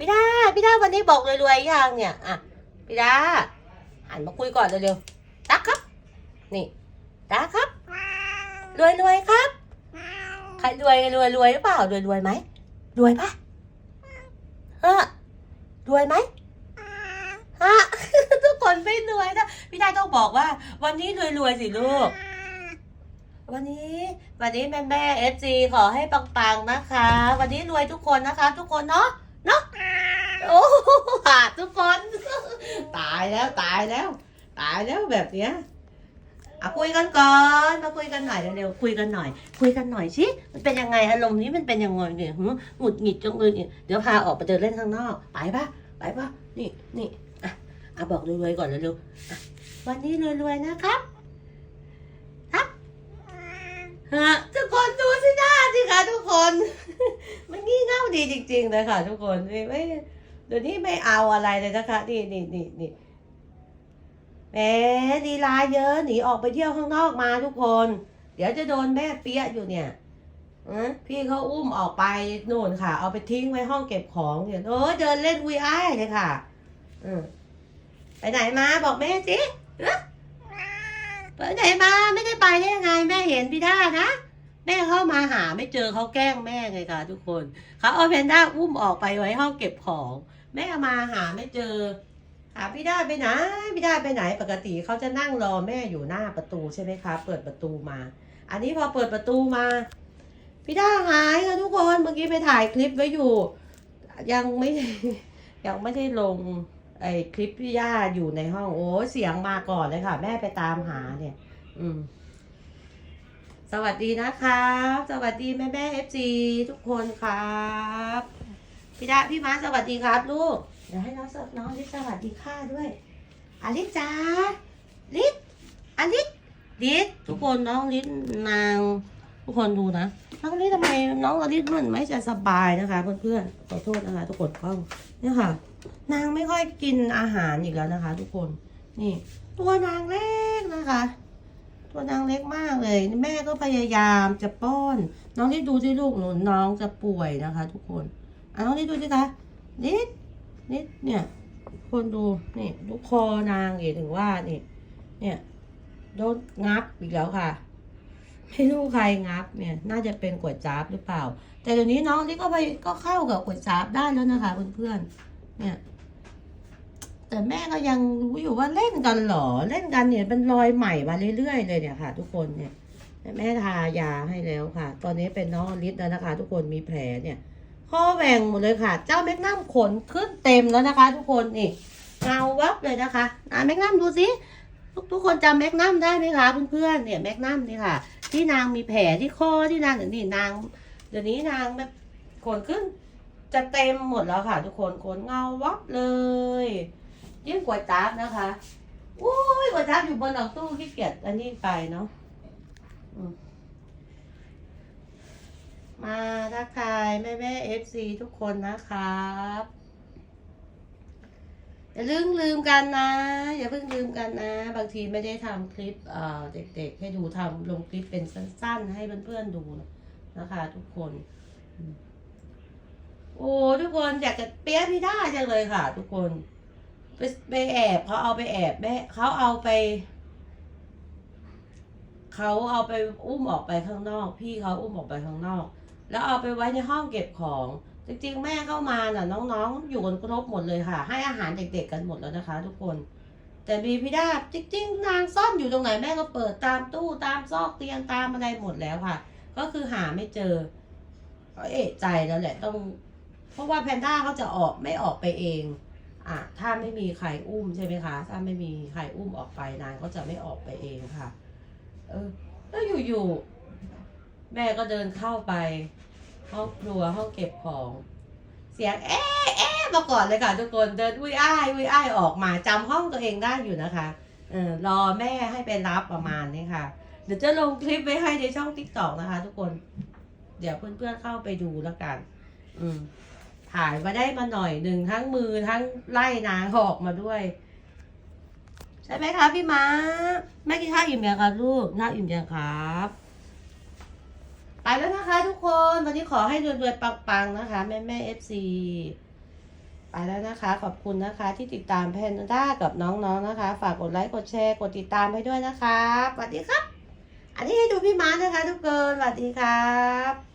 พี่ดาพี่ดาวันนี้บอกรวยๆยังเนี่ยอะพี่ดาหันมาคุยก่อนเร็วๆตักครับ นี่ตักครับ รวยรวยครับใครรวยรวยรวยหรือเปล่ารวยรวยไหมรวยปะฮะรวยไหมฮะทุกคนไม่รวยนะพี่ดาต้องบอกว่า วันนี้รวยรวยสิลูกวันนี้วันนี้แม่แม่เอฟซีขอให้ปังๆนะคะ วันนี้รวยทุกคนนะคะ ทุกคนเนาะเนาะ โอ้ขาดทุกคน ตายแล้วตายแล้ว ตายแล้วแบบเนี้ยอะคุยกันก่อนมาคุยกันหน่อยเร็วๆคุยกันหน่อย คุยกันหน่อยสิมันเป็นยังไงอารมณ์นี้มันเป็นยังไงเนี่ยหือหงุดหงิดจังเลยเนี่ยเดี๋ยวพาออกไปเดินเล่นข้างนอกไปปะไปปะนี่นี่อะอะบอกรวยๆก่อนเร็วๆวันนี้รวยๆนะครับฮะทุกคนดูสิหน้าสิคะทุกคน มันงี่เง่าดีจริงๆเลยค่ะ ทุกคนไม่ เดี๋ยวนี้ไม่เอาอะไรเลยนะคะ นี่นี่นี่นี่แหมดีลาเยอะหนีออกไปเที่ยวข้างนอกมาทุกคน เดี๋ยวจะโดนแม่เปี้ยอยู่เนี่ยอพี่เขาอุ้มออกไปนู่นค่ะ เอาไปทิ้งไว้ห้องเก็บของเนี่ยโอ้เดินเล่นวีไอเลยค่ะอืมไปไหนมาบอกแม่สิไปไหนมาไม่ได้ไปได้ยังไง แม่เห็นพี่ด้านะแม่เข้ามาหาไม่เจอเขาแกล้งแม่ไงคะทุกคนเขาเอาแพนด้าอุ้มออกไปไว้ห้องเก็บของ แม่มาหาไม่เจอหาพี่ได้ไปไหนพี่ได้ไปไหนปกติเขาจะนั่งรอแม่อยู่หน้าประตูใช่ไหมคะเปิดประตูมา อันนี้พอเปิดประตูมาพี่ด้าหายค่ะทุกคนเมื่อกี้ไปถ่ายคลิปไว้อยู่ ยังไม่ยังไม่ได้ลงไอ้คลิปพี่ย่าอยู่ในห้องโอ้เสียงมาก่อนเลยค่ะ แม่ไปตามหาเนี่ย อืม สวัสดีนะครับ สวัสดีแม่แม่เอฟซีทุกคนครับ พี่ดาพี่ม้าสวัสดีครับลูก เดี๋ยวให้น้องสน้องลิศสวัสดีค่ะด้วยอลิศจ้าลิศอลิศลิศทุกคนน้องลิศนาง ทุกคนดูนะน้องลิศทำไมน้องลิศเหมือนไม่จะสบายนะคะ เพื่อนๆขอโทษนะคะ ทุกคนกล้องเนี่ยค่ะ นางไม่ค่อยกินอาหารอีกแล้วนะคะ ทุกคนนี่ ตัวนางเล็กนะคะ ตัวนางเล็กมากเลย แม่ก็พยายามจะป้อน น้องที่ดูที่ลูกหนูน้องจะป่วยนะคะ ทุกคน อะน้องที่ดูสิคะนิดนิดเนี่ย คนดูนี่ลูกคอนางเองถึงว่านี่ เนี่ยโดนงับอีกแล้วค่ะ ไม่รู้ใครงับเนี่ย น่าจะเป็นกวยจั๊บหรือเปล่า แต่เดี๋ยวนี้น้องที่ก็ไปก็เข้ากับกวยจั๊บได้แล้วนะคะเพื่อนๆเนี่ย แต่แม่ก็ยังรู้อยู่ว่าเล่นกันหรอเล่นกันเนี่ยเป็นรอยใหม่มาเรื่อยๆเลยเนี่ยค่ะ ทุกคนเนี่ยแม่ทายาให้แล้วค่ะ ตอนนี้เป็นน้องลิสแล้วนะคะ ทุกคนมีแผลเนี่ย ข้อแหว่งหมดเลยค่ะ เจ้าแมกนัมขนขึ้นเต็มแล้วนะคะ ทุกคนนี่เงาวับเลยนะคะอะแมกนัมดูสิทุกทุกคนจำแมกนัมได้ไหมคะเพื่อนๆเนี่ยแมกนัมนี่ค่ะ ที่นางมีแผลที่ข้อที่นางเดี๋ยวนี้นาง เดี๋ยวนี้นางแบบขนขึ้น จะเต็มหมดแล้วค่ะ ทุกคนขนเงาวับเลยยิ่งกวยจั๊บนะคะโอ้ยกวยจั๊บอยู่บนหลังตู้ขี้เกียจอันนี้ไปเนาะมา แม่แม่เอฟซีทุกคนนะครับอย่าลืมลืมกันนะ อย่าเพิ่งลืมกันนะ บางทีไม่ได้ทำคลิปเด็กๆ ให้ดูทำลงคลิปเป็นสั้นๆ ให้เพื่อนๆดูนะคะทุกคน โอ้ทุกคนอยากจะเปี้ยพี่ด้าจังเลยค่ะ ทุกคนไปไปแอบเขาเอาไปแอบแม่เขาเอาไปเขาเอาไปอุ้มออกไปข้างนอก พี่เขาอุ้มออกไปข้างนอก แล้วเอาไปไว้ในห้องเก็บของ จริงๆ แม่เข้ามาน่ะน้องๆ อยู่กันครบหมดเลยค่ะ ให้อาหารเด็กๆกันหมดแล้วนะคะ ทุกคน แต่มีพี่ดาบจริงๆ นางซ่อนอยู่ตรงไหนแม่ก็เปิดตามตู้ตามซอกเตียงตามอะไรหมดแล้วค่ะ ก็คือหาไม่เจอก็เอะใจแล้วแหละต้อง เพราะว่าแพนด้าเขาจะออกไม่ออกไปเองอะถ้าไม่มีใครอุ้มใช่ไหมคะ ถ้าไม่มีใครอุ้มออกไปนางก็จะไม่ออกไปเองค่ะ เออ แล้วอยู่ๆแม่ก็เดินเข้าไป ห้องครัวห้องเก็บของ เสียงเอ๊ะเอ๊ะมาก่อนเลยค่ะ ทุกคนเดินอุ้ยอ้ายอุ้ยอ้ายออกมาจำห้องตัวเองได้อยู่นะคะเออรอแม่ให้ไปรับประมาณนี้ค่ะ เดี๋ยวจะลงคลิปไว้ให้ในช่องติ๊กต็อกนะคะ ทุกคน เดี๋ยวเพื่อนๆเข้าไปดูแล้วกัน อืมถ่ายมาได้มาหน่อยหนึ่งทั้งมือทั้งไล่นางออกมาด้วย ใช่ไหมคะพี่ม้าแม่กินข้าวอิ่มยังครับลูกน่าอิ่มยังครับ ไปแล้วนะคะทุกคน วันนี้ขอให้รวยๆปังๆนะคะ แม่แม่เอฟซีไปแล้วนะคะ ขอบคุณนะคะ ที่ติดตามแพนด้ากับน้องๆนะคะ ฝากกดไลค์กดแชร์กดติดตามให้ด้วยนะคะสวัสดีครับ อันนี้ให้ดูพี่ม้านะคะ ทุกคนสวัสดีครับ